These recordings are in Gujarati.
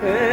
હે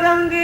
Barangay.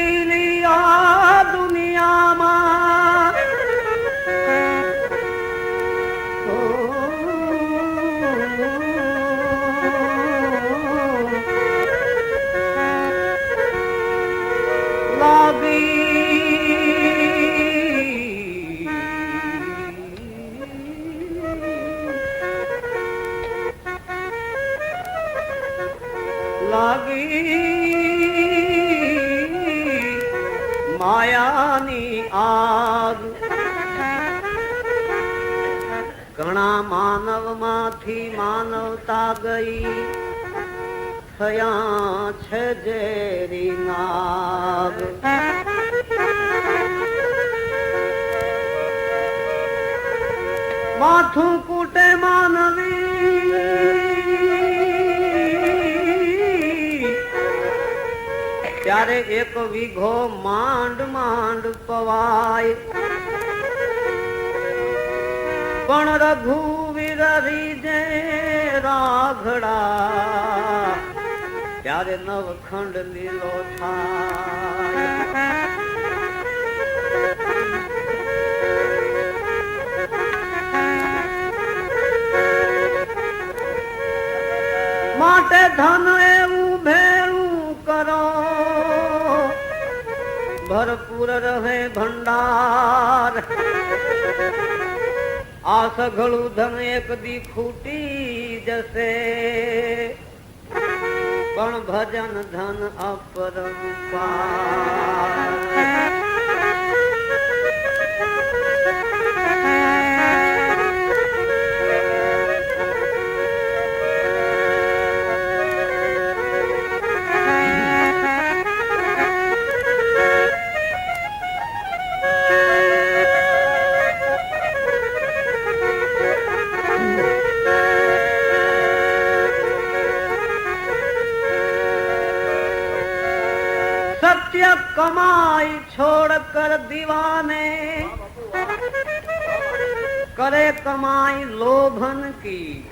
થયા છે જેરી નાગ માથું કૂટે માનવી. ત્યારે એક વીઘો માંડ માંડ પવાય. પણ રઘુવીર રીજે રાઘડા ત્યારે નવખંડ લીલો થાય. માટે ધન એવું ભેળું કરો. ભરપૂર રહે ભંડાર. આ સઘળું ધન એક દી ખૂટી જશે. પણ ભજન ધન અપરંપાર. दीवाने। करे कमाई लोभन की।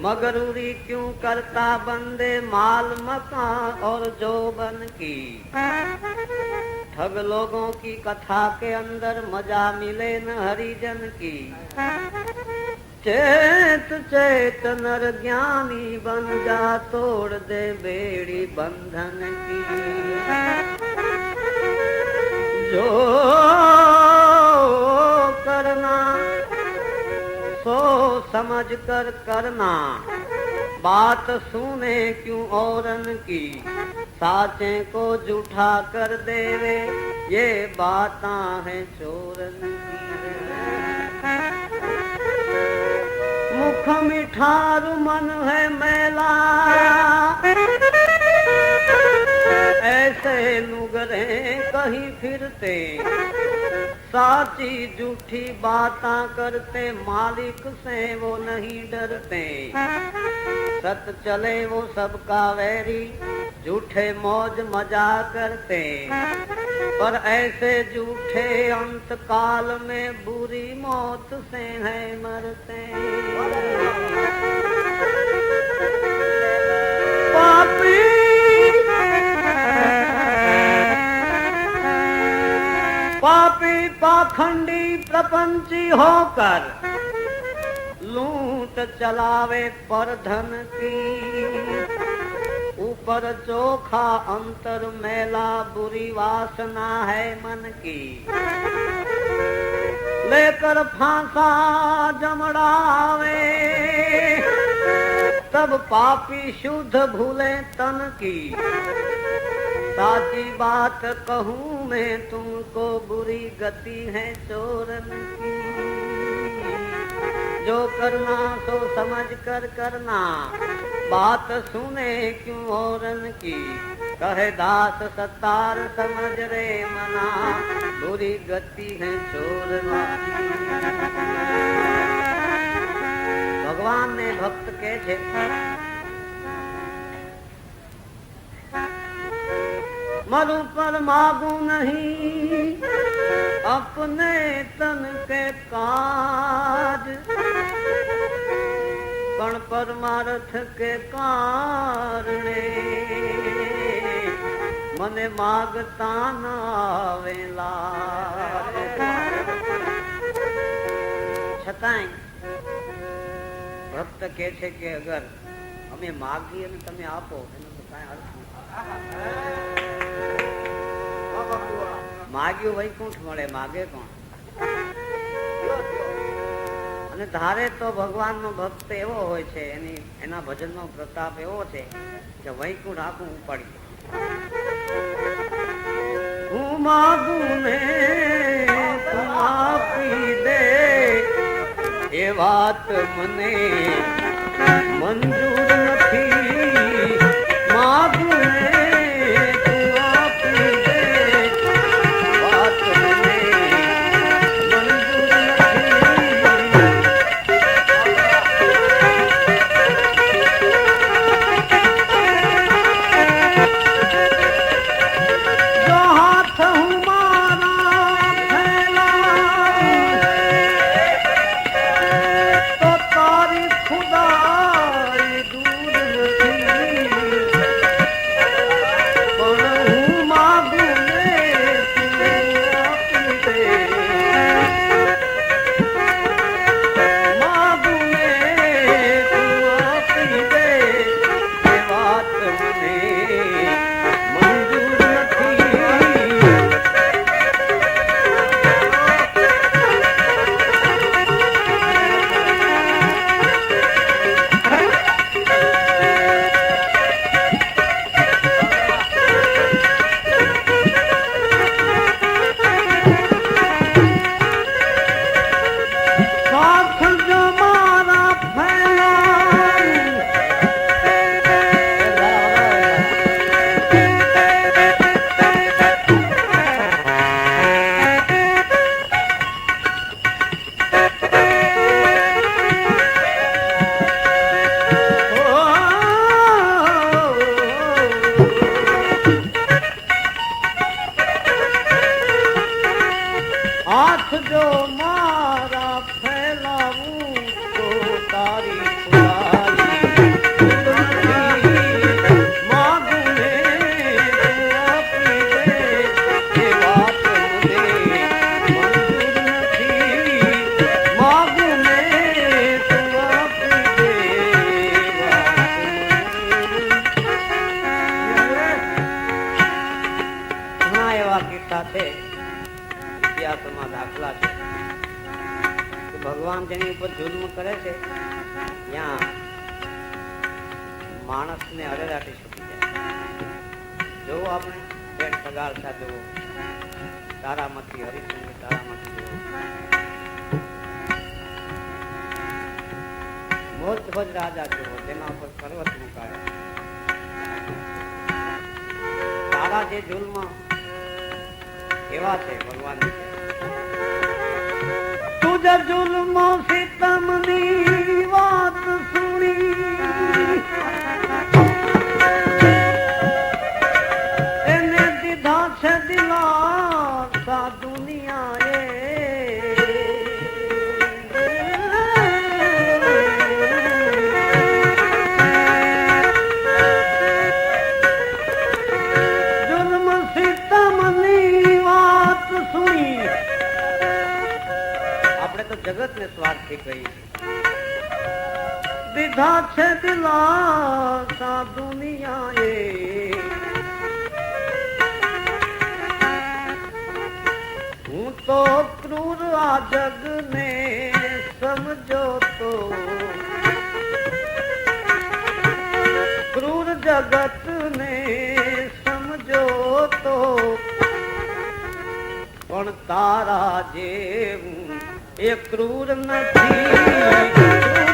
मगरूरी क्यों करता बंदे माल, मकान और जोबन की? ठग लोगों की कथा के अंदर मज़ा मिले न हरिजन की। चेत चेत नर ज्ञानी बन जा, तोड़ दे बेड़ी बंधन की। जो करना, सो समझ कर करना। बात सुने क्यों औरन की? साचे को जूठा कर देवे, ये बाता है चोरन की। मुख मिठारू मन है मेला, ऐसे कहीं फिरते। साची झूठी बाता करते, मालिक से वो नहीं डरते। सत चले वो सबका वैरी झूठे मौज मज़ा करते। पर ऐसे झूठे अंत काल में बुरी मौत से है मरते। पापी पाखंडी प्रपंची होकर लूट चलावे पर धन की। ऊपर चोखा अंतर मेला बुरी वासना है मन की। लेकर फांसा जमड़ावे, तब पापी शुद्ध भूले तन की। ताजी बात कहूँ मैं तुमको, बुरी गति है चोरन की। जो करना तो समझ कर करना, बात सुने क्यों औरन की? कहे दास सतार समझ रे मना, बुरी गति है चोरना भगवान ने भक्त के थे મરુ પર માગુ નહીં अपने तन के काज પણ પરમાર્થ કે કારણે મને માગતા ન આવેલા છતાંય ભક્ત કે છે કે અગર અમે માગીએ અને તમે આપો એનો તો કાંઈ અર્થ નથી માગ્યું વૈકુંઠ મળે, માગે કોણ અને ધારે તો ભગવાનનો ભક્ત એવો હોય છે, એની, એના ભજનનો પ્રતાપ એવો છે કે વૈકુંઠ આખું ઉપાડી. હું માગું ને તું આપી દે, એ વાત મને મંજૂર मोखे तमने દીધા છે દિલાસા દુનિયાએ હું તો ક્રૂર આ જગ ને સમજો તો ક્રૂર જગત ને સમજો તો પણ તારા જેવું એ ક્રૂર નથી.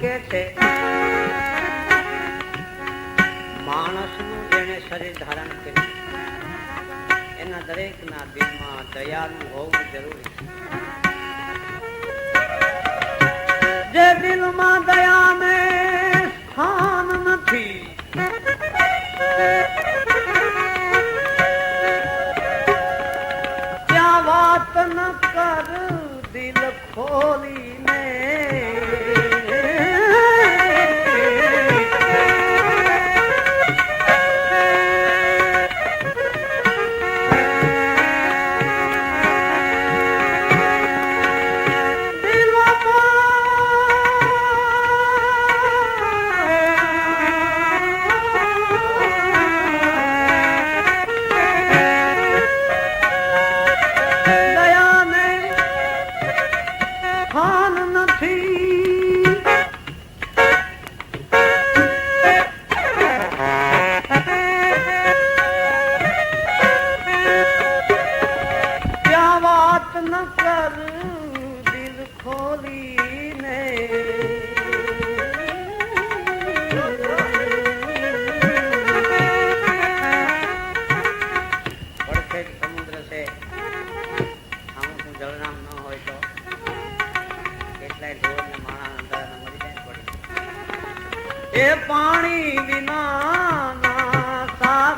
કે છે? માણસનું જેને શરીર ધારણ કર્યું, એના દરેકના દિલમાં દયાનું હોવું જરૂરી છે. જે દિલમાં દયાને સ્થાન નથી, ત્યાં વાત ન કર, દિલ ખોલીને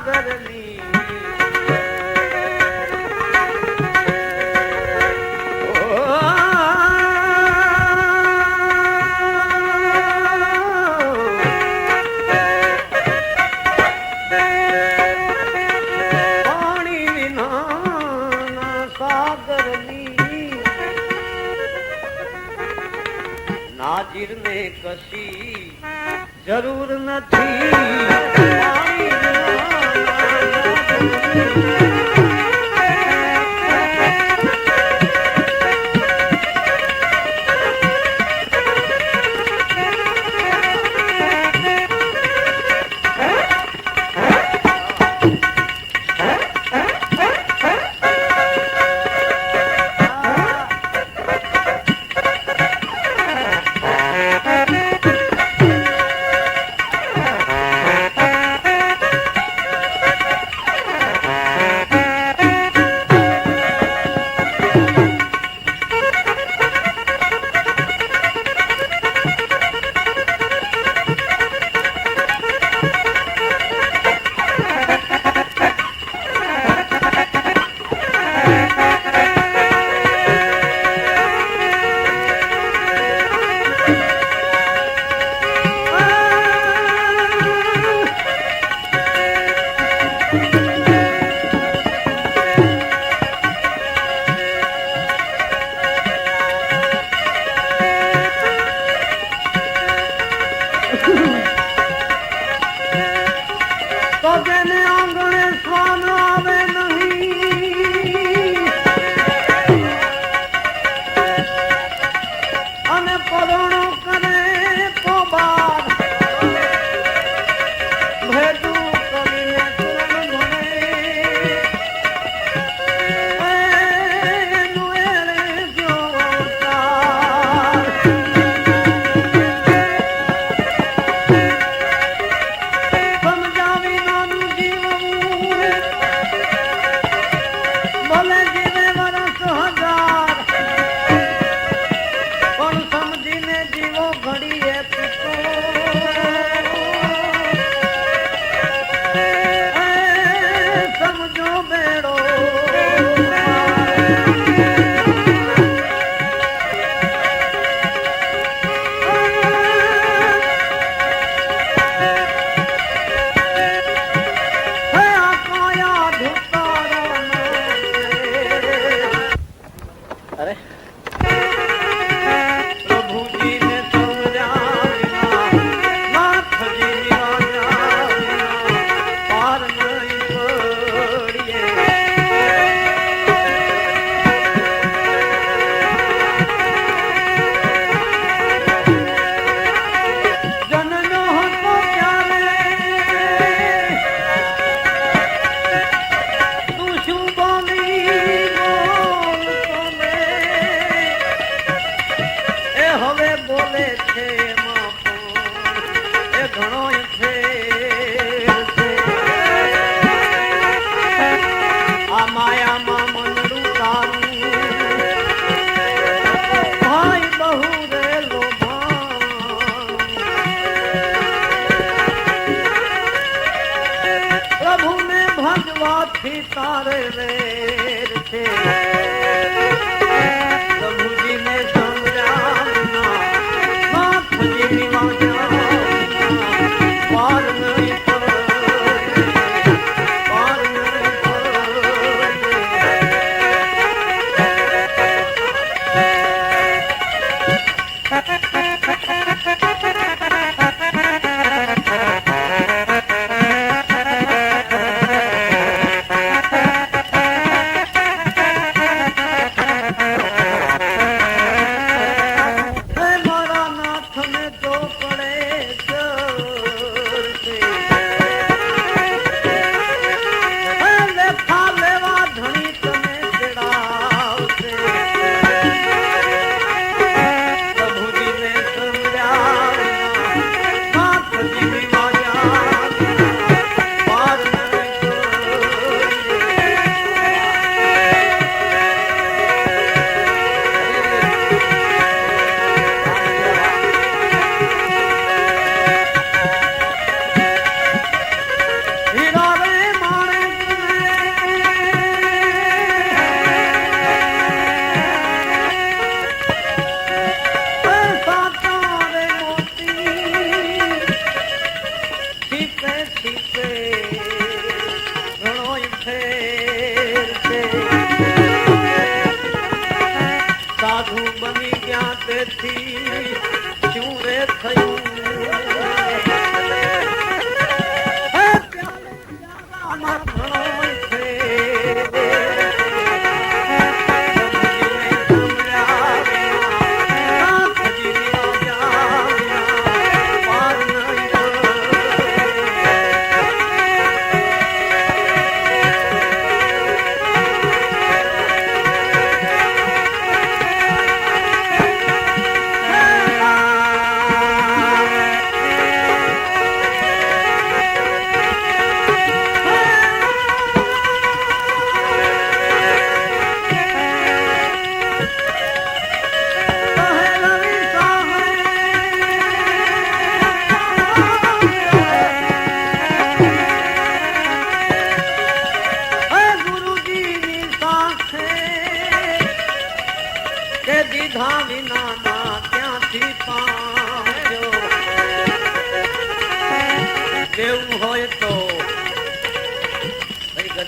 સાગરની નાજીર ને કશી જરૂર નથી. પાણી વિના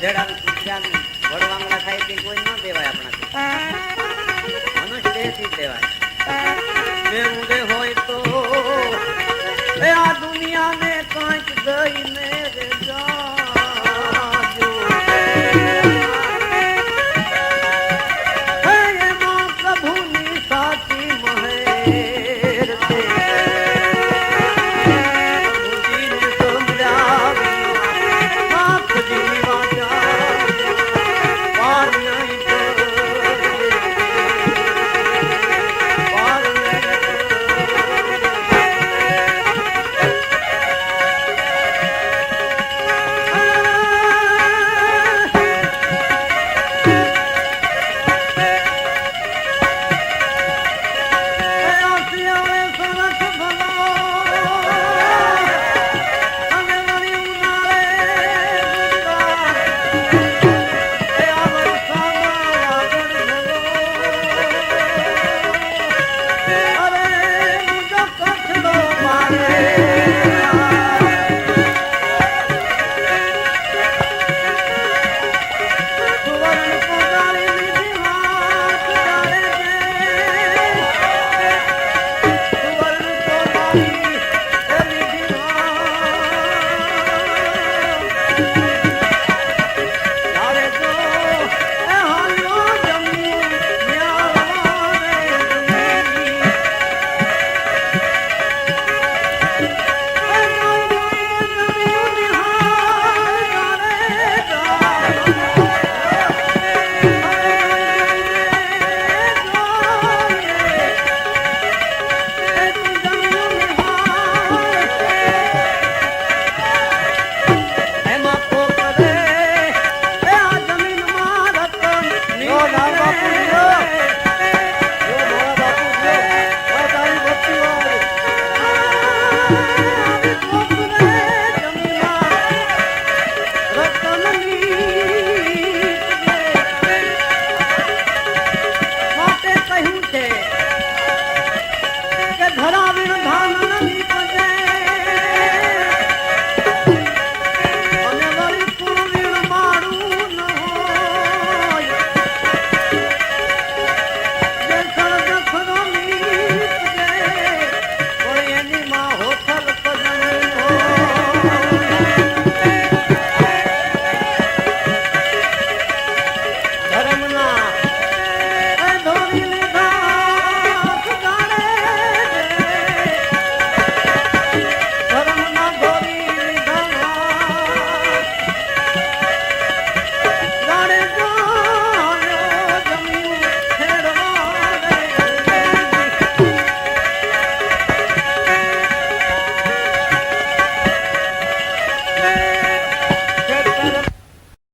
ગધેડાનું કુખ્યાનું વડવાંગડા થાય તે કોઈ ન દેવાય આપણાથી. મનુષ્ય દેહથી દેવાય બે ઊંડે હોય તો આ દુનિયા ને કાંચ ગઈ મેં